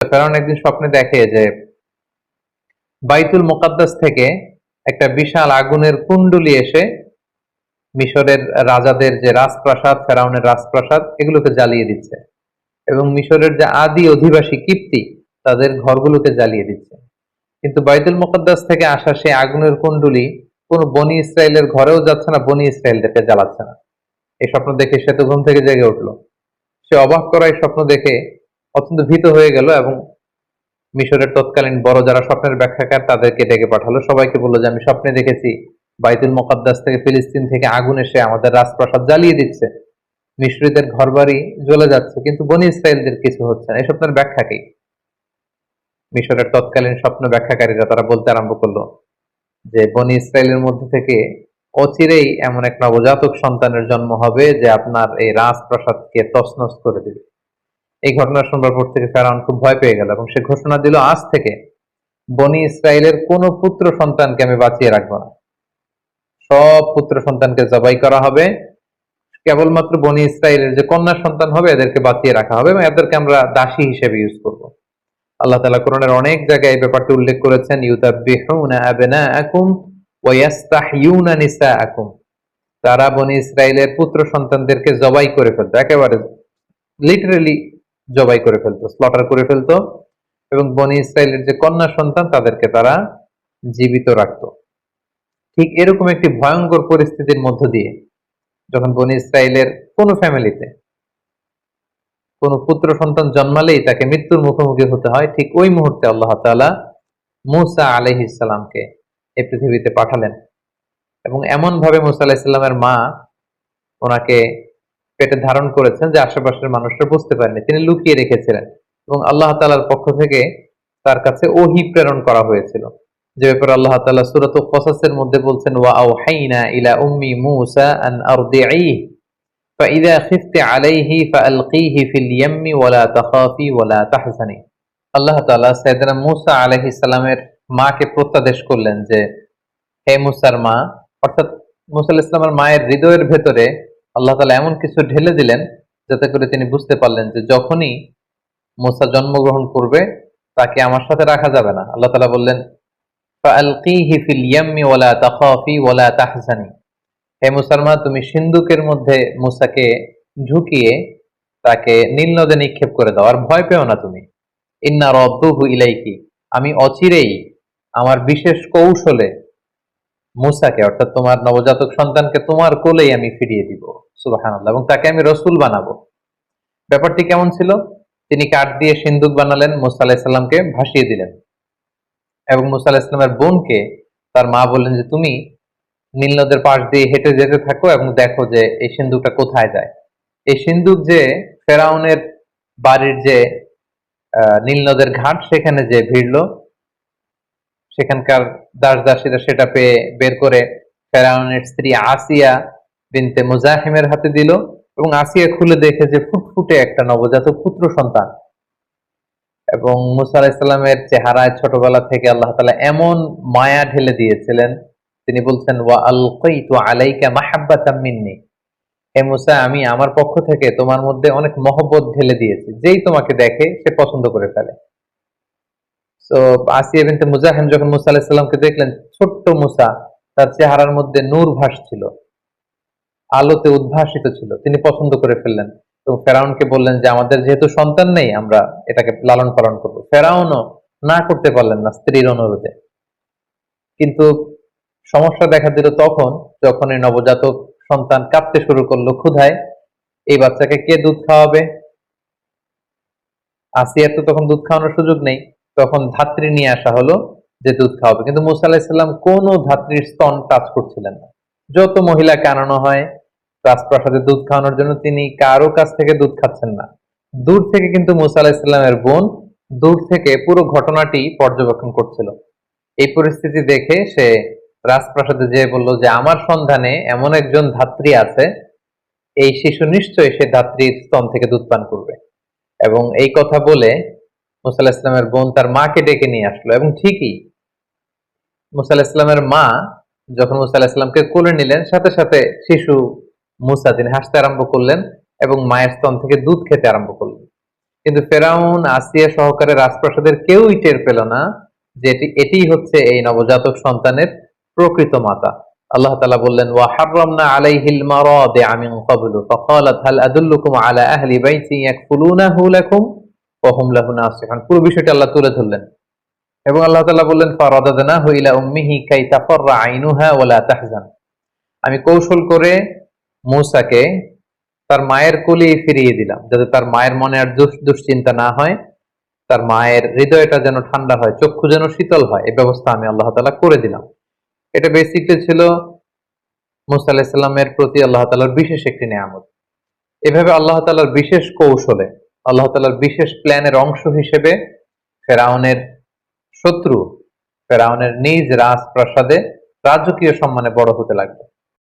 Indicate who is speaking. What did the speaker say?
Speaker 1: ফেরাউন একদিন স্বপ্নে দেখে যে বাইতুল মোকাদ্দাস থেকে একটা বিশাল আগুনের কুণ্ডলি এসে মিশরের রাজাদের যে রাজপ্রাসাদ, ফেরাউনের রাজপ্রাসাদ, এগুলোকে জ্বালিয়ে দিচ্ছে। এবং মিশরের যে আদি অধিবাসী কিপ্তি, তাদের ঘরগুলোকে জ্বালিয়ে দিচ্ছে। কিন্তু বাইতুল মোকাদ্দাস থেকে আসা সেই আগুনের কুণ্ডলি কোন বনি ইসরায়েলের ঘরেও যাচ্ছে না, বনি ইসরায়েলদেরকে জ্বালাচ্ছে না। এই স্বপ্ন দেখে সে তো ঘুম থেকে জেগে উঠল। সে অবাক করা এই স্বপ্ন দেখে অত্যন্ত ভীত হয়ে গেল এবং মিশরের তৎকালীন বড় যারা স্বপ্নের ব্যাখ্যাকার তাদেরকে ডেকে পাঠালো। সবাইকে বলল যে, আমি স্বপ্নে দেখেছি বাইতুল মোকাদ্দাস থেকে ফিলিস্তিন থেকে আগুন এসে আমাদের রাজপ্রাসাদ জ্বালিয়ে দিচ্ছে। মিশরীদের ঘরবাড়ি জ্বলে যাচ্ছে, কিন্তু বনি ইসরায়েলদের কিছু হচ্ছে না। এই স্বপ্নের ব্যাখ্যা কি? মিশরের তৎকালীন স্বপ্ন ব্যাখ্যাকারীরা তারা বলতে আরম্ভ করল যে, বনি ইসরায়েলের মধ্যে থেকে অচিরেই এমন এক নবজাতক সন্তানের জন্ম হবে যে আপনার এই রাজপ্রাসাদকে তছনছ করে দিবে। এই ঘটনা শুনবার পর থেকে ফেরাউন খুব ভয় পেয়ে গেল এবং সে ঘোষণা দিল, আজ থেকে বনি ইসরায়েলের কোন পুত্র সন্তানকে আমি বাঁচিয়ে রাখব না। সব পুত্র সন্তানকে জবাই করা হবে। কেবলমাত্র বনি ইসরায়েলের যে কন্যা সন্তান হবে, এদেরকে বাঁচিয়ে রাখা হবে এবং এদেরকে আমরা দাসী হিসেবে ইউজ করব। আল্লাহ তালা কোরআনের অনেক জায়গায় এই ব্যাপারটি উল্লেখ করেছেন ইয়াস্তাহইউনা তারা বনি ইসরায়েলের পুত্র সন্তানদেরকে জবাই করে ফেলতো। একেবারে লিটারেলি জবাই করে ফেলতো স্লটার করে ফেলতো এবং বনি ইসরায়েলের যে কন্যা সন্তান তাদেরকে তারা জীবিত রাখতো। ঠিক এরকম একটি ভয়ঙ্কর পরিস্থিতির মধ্য দিয়ে যখন বনি ইসরায়েলের কোনো ফ্যামিলিতে কোন পুত্র সন্তান জন্মালেই তাকে মৃত্যুর মুখোমুখি হতে হয়, ঠিক ওই মুহূর্তে আল্লাহ তাআলা মুসা আলহিসামকে এই পৃথিবীতে পাঠালেন এবং এমন ভাবে মুসা আলাহিসাল্লামের মা ওনাকে পেটে ধারণ করেছেন যে আশেপাশের মানুষরা বুঝতে পারেনি তিনি লুকিয়ে রেখেছিলেন এবং আল্লাহ তালার পক্ষ থেকে তার কাছে ওহি প্রেরণ করা হয়েছিল যে ব্যাপারে আল্লাহ তাআলা সূরাত কসাসের মধ্যে বলছেন ওয়া আওহাইনা ইলা উম্মি মূসা আন আরদিঈহ فإذا خفت عليه فألقيه في اليم ولا تخافي ولا تحزني আল্লাহ তাআলা সাইয়েদনা মূসা আলাইহিস সালামের মাকে প্রত্যাদেশ করলেন যে হে মুসার মা অর্থাৎ মুসা আলাইহিস সালামের মায়ের হৃদয়ের ভেতরে আল্লাহ তাআলা এমন কিছু ঢেলে দিলেন যাতে করে তিনি বুঝতে পারলেন যে যখনই মুসা জন্মগ্রহণ করবে, তাকে আমার সাথে রাখা যাবে না। আল্লাহ তালা বললেন হে মুসালমা তুমি সিন্ধুকের মধ্যে মুসাকে ঢুকিয়ে তাকে নীল নদে নিক্ষেপ করে দাও, আর ভয় পেও না তুমি। ইন্না রব্দুহু ইলাইকি। আমি অচিরেই আমার বিশেষ কৌশলে মুসাকে, অর্থাৎ তোমার নবজাতক সন্তানকে তোমার কোলেই আমি ফিরিয়ে দিব, সুবাহানাল্লাহ, এবং তাকে আমি রসুল বানাবো। ব্যাপারটি কেমন ছিল? তিনি কাঠ দিয়ে সিন্ধুক বানালেন, মুসা আলাহিসাল্লামকে ভাসিয়ে দিলেন। এবং মুসা আলাহিসাল্লামের বোনকে তার মা বললেন যে, তুমি নীল নদের পাশ দিয়ে হেঁটে যেতে থাকো এবং দেখো যে এই সিন্ধুকটা কোথায় যায়। এই সিন্ধুক যে ফেরাউনের বাড়ির যে নীল নদের ঘাট, সেখানে যে ভিড়ল সেখানকার দাস দাসীরা সেটা পেয়ে বের করে ফেরাউনের স্ত্রী আসিয়া বিনতে মুজাহিমের হাতে দিল এবং আসিয়া খুলে দেখে যে ফুটফুটে একটা নবজাতক পুত্র সন্তান। এবং মুসা আলাহিসাল্লামের চেহারায় ছোটবেলা থেকে আল্লাহ তালা এমন মায়া ঢেলে দিয়েছিলেন, তিনি বলছেন, ওয়া আলকাইতু আলাইকা মাহাব্বাতাম মিন্নি। হে মুসা, আমি আমার পক্ষ থেকে তোমার মধ্যে অনেক মহব্বত ঢেলে দিয়েছি। যেই তোমাকে দেখে সে পছন্দ করে ফেলে। তো আসিয়া বিনতে মুজাহিম যখন মুসা আলাইহিস সালামকে দেখলেন, ছোট্ট মুসা, তার চেহারার মধ্যে নূর ভাসছিল আলোতে উদ্ভাসিত ছিল। তিনি পছন্দ করে ফেললেন এবং ফেরাউনকে বললেন যে, আমাদের যেহেতু সন্তান নেই, আমরা এটাকে লালন পালন করব। ফেরাউনও না করতে পারলেন না স্ত্রীর অনুরোধে। কিন্তু সমস্যা দেখা দিল তখন, যখন এই নবজাতক সন্তান কাঁপতে শুরু করল ক্ষুধায় এই বাচ্চাকে কে দুধ খাওয়াবে? আসিয়ার তো তখন দুধ খাওয়ানোর সুযোগ নেই। তখন ধাত্রী নিয়ে আসা হলো যে দুধ খাওয়াবে। কিন্তু মুসা আলাহিসাল্লাম কোনো ধাত্রীর স্তন টাচ করছিলেন না। যত মহিলাকে আনানো হয়, রাজপ্রাসাদে দুধ খাওয়ানোর জন্য তিনি কারও কাছ থেকে দুধ খাচ্ছেন না। দূর থেকে কিন্তু মুসা আলাহিসাল্লামের বোন দূর থেকে পুরো ঘটনাটি পর্যবেক্ষণ করছিল। এই পরিস্থিতি দেখে সে রাজপ্রাসাদে যেয়ে বলল যে, আমার সন্ধানে এমন একজন ধাত্রী আছে, এই শিশু নিশ্চয়ই সে ধাত্রীর স্তন থেকে দুধ পান করবে। এবং এই কথা বলে মুসাল ইসলামের বোন তার মাকে ডেকে নিয়ে আসলো এবং ঠিকই মুসাল ইসলামের মা যখন মুসাল ইসলামকে কোলে নিলেন, সাথে সাথে শিশু মুসা তিনি হাসতে আরম্ভ করলেন এবং মায়ের স্তন থেকে দুধ খেতে আরম্ভ করলেন। কিন্তু ফেরাউন, আসিয়া সহকারে রাজপ্রাসাদের কেউই টের পেল না যে এটি, এটিই হচ্ছে এই নবজাতক সন্তানের প্রকৃত মাতা। আল্লাহ তালা বললেন, ওয়া হাররামনা আলাইহিল মারাদিআ মিন ক্বাবলু ফাকালাত, হাল আদুল্লুকুম আলা আহলি বাইতি ইয়াকফুলুনাহু লাকুম? পুরো বিষয়টি আল্লাহ তুলে ধরলেন। এবং আল্লাহ বললেন আমি কৌশল করে মূসাকে তার মায়ের কোলে ফিরিয়ে দিলাম, যাতে তার মায়ের মনে আর দুশ- দুশ্চিন্তা না হয়, তার মায়ের হৃদয়টা যেন ঠান্ডা হয়, চক্ষু যেন শীতল হয় এই ব্যবস্থা আমি আল্লাহ তাআলা করে দিলাম। এটা বেসিকলি ছিল মুসা আলাহিসাল্লামের প্রতি আল্লাহ তালার বিশেষ একটি নিয়ামত। এভাবে আল্লাহ তালার বিশেষ কৌশলে আল্লাহ তালার বিশেষ প্ল্যানের অংশ হিসেবে ফেরাউনের শত্রু, ফেরাউনের নিজ রাজপ্রাসাদে রাজকীয় সম্মানে বড় হতে লাগল।